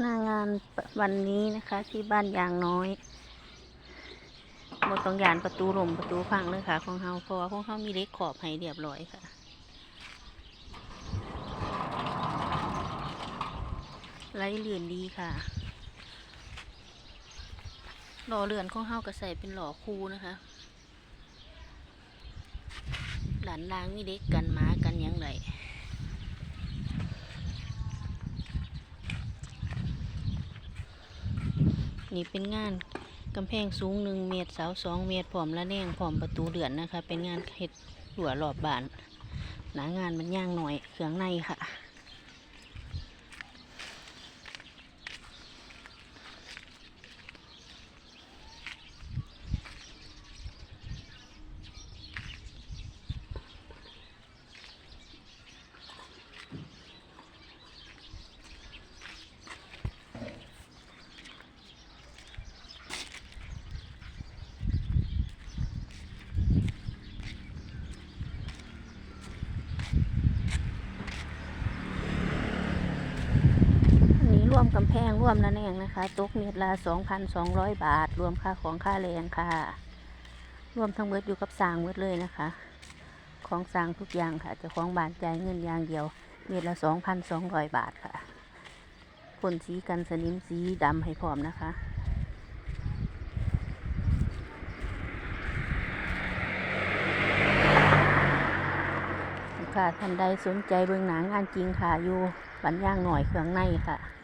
หน้างานวันนี้นะคะที่บ้านยางน้อยบนต้องยานประตูลมประตูพังเลยค่ะ ของเฮาเพราะว่าของเฮามีเล็กขอบให้เรียบร้อยค่ะไล่เลื่อนดีค่ะหล่อเรือนของเฮาก็ใส่เป็นหล่อคูนะคะหลานลางมีเด็กกันหมากันยังไง นี่เป็นงานกำแพงสูงหนึ่งเมตรเสาสองเมตรพร้อมละแนงพร้อมประตูเดือนนะคะ เป็นงานเห็ดหัวรอบบาน หนางานมันย่างหน่อยเครื่องในค่ะ วมกำแพงรวมละแนงนะคะตกเมตรละสองพันสองร้อยบาท รวมค่าของค่าแรงค่ะ รวมทั้งเบิดอยู่กับสร้างเบิดเลยนะคะ ของสร้างทุกอย่างค่ะจะของบานจ่ายเงินอย่างเดียว เมตรละสองพันสองร้อยบาทค่ะพ่นสีกันสนิมสีดำให้พร้อมนะคะค่ะท่านใดสนใจเบื้องหนังงานจริงค่ะอยู่บันย่างหน่อยเครื่องในค่ะ